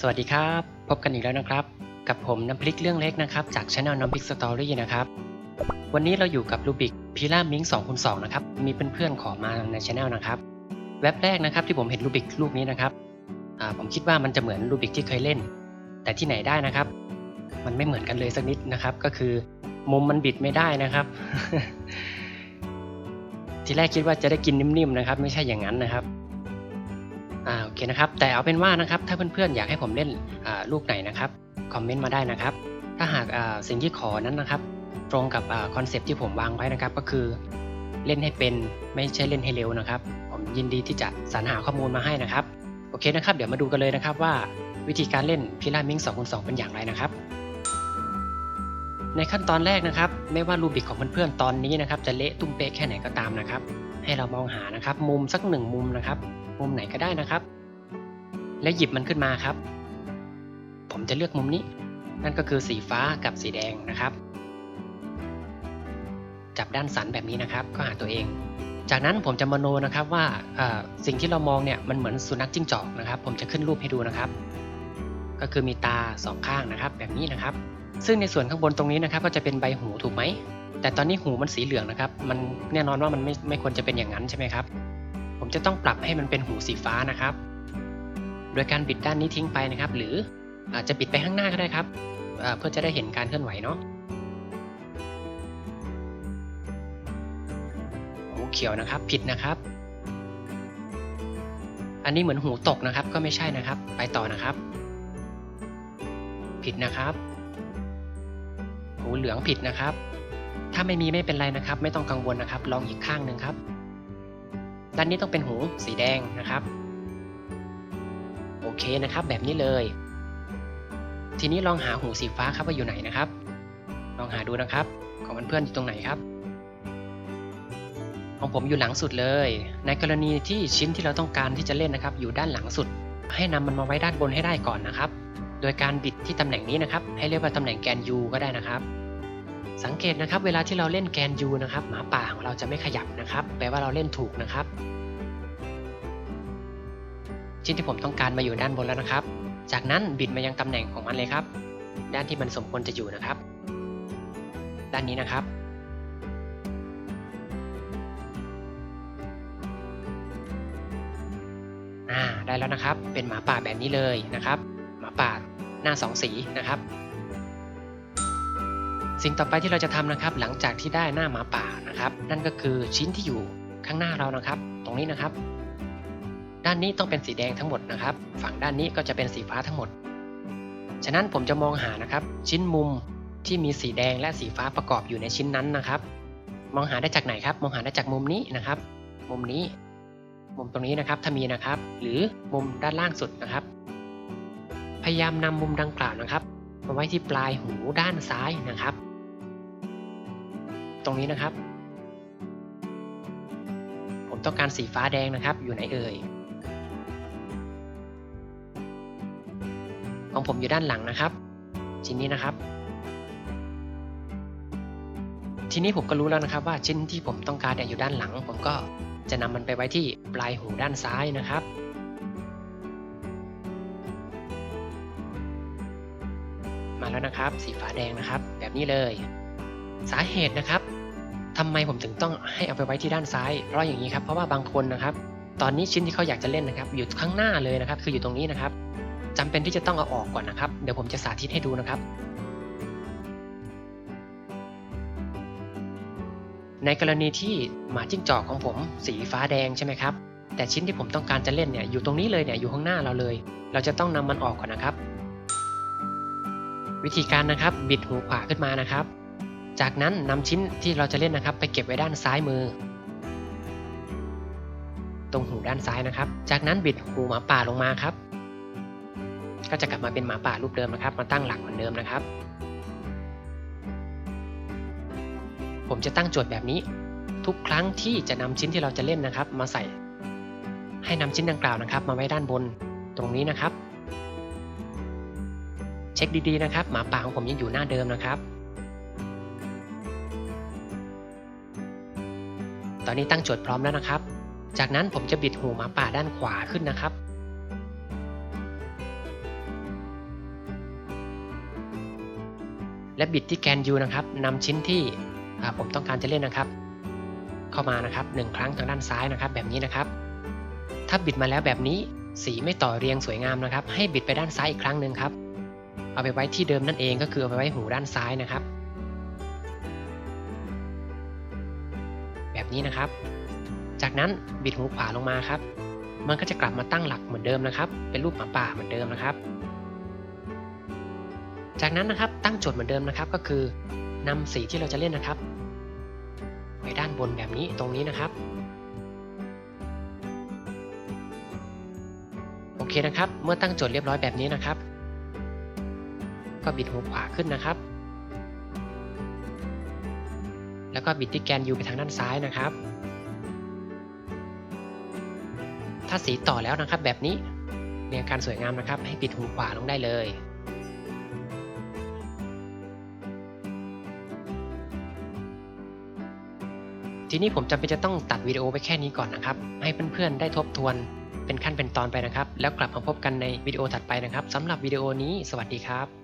สวัสดีครับ พบกันอีกแล้วนะครับ กับผมน้ำพริกเรื่องเล็กนะครับ จากช anel น้ำพริกสตอรี่นะครับ วันนี้เราอยู่กับรูบิกพิล่ามิง2คูณ2นะครับ มีเพื่อนๆขอมาในช anel นะครับเว็บแรกนะครับที่ผมเห็นรูบิกลูกนี้นะครับผมคิดว่ามันจะเหมือนรูบิกที่เคยเล่น แต่ที่ไหนได้นะครับ มันไม่เหมือนกันเลยสักนิดนะครับ ก็คือมุมมันบิดไม่ได้นะครับ ทีแรกคิดว่าจะได้กินนิ่มๆนะครับ ไม่ใช่อย่างนั้นนะครับ อ่าโอเคนะครับ แต่เอาเป็นว่านะครับ ถ้าเพื่อนๆอยากให้ผมเล่นลูกไหนนะครับ คอมเมนต์มาได้นะครับ ถ้าหากสิ่งที่ขอนั้นนะครับ ตรงกับคอนเซปที่ผมวางไว้นะครับ ก็คือเล่นให้เป็นไม่ใช่เล่นให้เร็วนะครับ ผมยินดีที่จะสรรหาข้อมูลมาให้นะครับ โอเคนะครับ เดี๋ยวมาดูกันเลยนะครับว่าวิธีการเล่นพิรามิง2คูณ2เป็นอย่างไรนะครับ ในขั้นตอนแรกนะครับ ไม่ว่ารูบิกของเพื่อนๆตอนนี้นะครับ จะเละตุ้มเป๊ะแค่ไหนก็ตามนะครับ ให้เรามองหานะครับ มุมสักหนึ่งมุมนะครับ มุมไหนก็ได้นะครับ แล้วหยิบมันขึ้นมาครับ ผมจะเลือกมุมนี้ นั่นก็คือสีฟ้ากับสีแดงนะครับ จับด้านสันแบบนี้นะครับก็หาตัวเอง จากนั้นผมจะมโนนะครับว่าสิ่งที่เรามองเนี่ยมันเหมือนสุนัขจิ้งจอกนะครับ ผมจะขึ้นรูปให้ดูนะครับ ก็คือมีตาสองข้างนะครับ แบบนี้นะครับ ซึ่งในส่วนข้างบนตรงนี้นะครับ ก็จะเป็นใบหูถูกไหมแต่ตอนนี้หูมันสีเหลืองนะครับ มันแน่นอนว่ามันไม่ไม่ควรจะเป็นอย่างนั้นใช่ไหมครับ ผมจะต้องปรับให้มันเป็นหูสีฟ้านะครับ โดยการบิดด้านนี้ทิ้งไปนะครับ หรืออาจจะบิดไปข้างหน้าก็ได้ครับเพื่อจะได้เห็นการเคลื่อนไหวเนาะหูเขียวนะครับ ผิดนะครับ อันนี้เหมือนหูตกนะครับ ก็ไม่ใช่นะครับ ไปต่อนะครับ ผิดนะครับ หูเหลืองผิดนะครับ ถ้าไม่มีไม่เป็นไรนะครับ ไม่ต้องกังวลนะครับ ลองอีกข้างหนึ่งครับ ด้านนี้ต้องเป็นหูสีแดงนะครับ โอเคนะครับ แบบนี้เลย ทีนี้ลองหาหูสีฟ้าครับว่าอยู่ไหนนะครับ ลองหาดูนะครับ ของเพื่อนๆอยู่ตรงไหนครับ ของผมอยู่หลังสุดเลย ในกรณีที่ชิ้นที่เราต้องการที่จะเล่นนะครับ อยู่ด้านหลังสุด ให้นำมันมาไว้ด้านบนให้ได้ก่อนนะครับ โดยการบิดที่ตำแหน่งนี้นะครับ ให้เรียกว่าตำแหน่งแกน U ก็ได้นะครับ สังเกตนะครับเวลาที่เราเล่นแกน U นะครับหมาป่าของเราจะไม่ขยับนะครับ แปลว่าเราเล่นถูกนะครับชิ้นที่ผมต้องการมาอยู่ด้านบนแล้วนะครับ จากนั้นบิดมายังตำแหน่งของมันเลยครับ ด้านที่มันสมควรจะอยู่นะครับ ด้านนี้นะครับอ่าได้แล้วนะครับ เป็นหมาป่าแบบนี้เลยนะครับ หมาป่าหน้าสองสีนะครับ สิ่งต่อไปที่เราจะทำนะครับ หลังจากที่ได้หน้าหมาป่านะครับ นั่นก็คือชิ้นที่อยู่ข้างหน้าเรานะครับ ตรงนี้นะครับ ด้านนี้ต้องเป็นสีแดงทั้งหมดนะครับ ฝั่งด้านนี้ก็จะเป็นสีฟ้าทั้งหมด ฉะนั้นผมจะมองหานะครับ ชิ้นมุมที่มีสีแดงและสีฟ้าประกอบอยู่ในชิ้นนั้นนะครับ มองหาได้จากไหนครับ มองหาได้จากมุมนี้นะครับ มุมนี้ มุมตรงนี้นะครับถ้ามีนะครับ หรือมุมด้านล่างสุดนะครับ พยายามนำมุมดังกล่าวนะครับมาไว้ที่ปลายหูด้านซ้ายนะครับ ตรงนี้นะครับ ผมต้องการสีฟ้าแดงนะครับ อยู่ไหนเอ่ย ของผมอยู่ด้านหลังนะครับชิ้นนี้นะครับ ทีนี้ผมก็รู้แล้วนะครับว่าชิ้นที่ผมต้องการอยู่ด้านหลัง ผมก็จะนำมันไปไว้ที่ปลายหูด้านซ้ายนะครับมาแล้วนะครับ สีฟ้าแดงนะครับ แบบนี้เลย สาเหตุนะครับ ทำไมผมถึงต้องให้เอาไปไว้ที่ด้านซ้าย เพราะอย่างนี้ครับ เพราะว่าบางคนนะครับ ตอนนี้ชิ้นที่เขาอยากจะเล่นนะครับ อยู่ข้างหน้าเลยนะครับ คืออยู่ตรงนี้นะครับจำเป็นที่จะต้องเอาออกก่อนนะครับ เดี๋ยวผมจะสาธิตให้ดูนะครับ ในกรณีที่หมาจิ้งจอกของผมสีฟ้าแดงใช่ไหมครับ แต่ชิ้นที่ผมต้องการจะเล่นเนี่ยอยู่ตรงนี้เลยเนี่ยอยู่ข้างหน้าเราเลย เราจะต้องนำมันออกก่อนนะครับ วิธีการนะครับบิดหูขวาขึ้นมานะครับ จากนั้นนำชิ้นที่เราจะเล่นนะครับ ไปเก็บไว้ด้านซ้ายมือ ตรงหูด้านซ้ายนะครับ จากนั้นบิดหูหมาป่าลงมาครับ ก็จะกลับมาเป็นหมาป่ารูปเดิมนะครับ มาตั้งหลักเหมือนเดิมนะครับ ผมจะตั้งโจทย์แบบนี้ ทุกครั้งที่จะนำชิ้นที่เราจะเล่นนะครับ มาใส่ ให้นำชิ้นดังกล่าวนะครับ มาไว้ด้านบนตรงนี้นะครับ เช็คดีๆนะครับ หมาป่าของผมยังอยู่หน้าเดิมนะครับ ตอนนี้ตั้งโจทย์พร้อมแล้วนะครับ จากนั้นผมจะบิดหูหมาป่าด้านขวาขึ้นนะครับ และบิดที่แกนยูนะครับนำชิ้นที่ผมต้องการจะเล่นนะครับ เข้ามานะครับ1ครั้งทางด้านซ้ายนะครับ แบบนี้นะครับ ถ้าบิดมาแล้วแบบนี้สีไม่ต่อเรียงสวยงามนะครับ ให้บิดไปด้านซ้ายอีกครั้งหนึ่งครับ เอาไปไว้ที่เดิมนั่นเองก็คือเอาไปไว้หูด้านซ้ายนะครับ แบบนี้นะครับ จากนั้นบิดหูขวาลงมาครับ มันก็จะกลับมาตั้งหลักเหมือนเดิมนะครับ เป็นรูปหมาป่าเหมือนเดิมนะครับ จากนั้นนะครับตั้งโจทย์เหมือนเดิมนะครับ ก็คือนำสีที่เราจะเล่นนะครับไว้ด้านบนแบบนี้ตรงนี้นะครับ โอเคนะครับ เมื่อตั้งโจทย์เรียบร้อยแบบนี้นะครับ ก็บิดหูขวาขึ้นนะครับ แล้วก็บิดที่แกน U ไปทางด้านซ้ายนะครับ ถ้าสีต่อแล้วนะครับแบบนี้มีอาการสวยงามนะครับ ให้บิดหูขวาลงได้เลยทีนี้ผมจำเป็นจะต้องตัดวิดีโอไปแค่นี้ก่อนนะครับ ให้เพื่อนๆได้ทบทวนเป็นขั้นเป็นตอนไปนะครับ แล้วกลับมาพบกันในวิดีโอถัดไปนะครับสำหรับวิดีโอนี้ สวัสดีครับ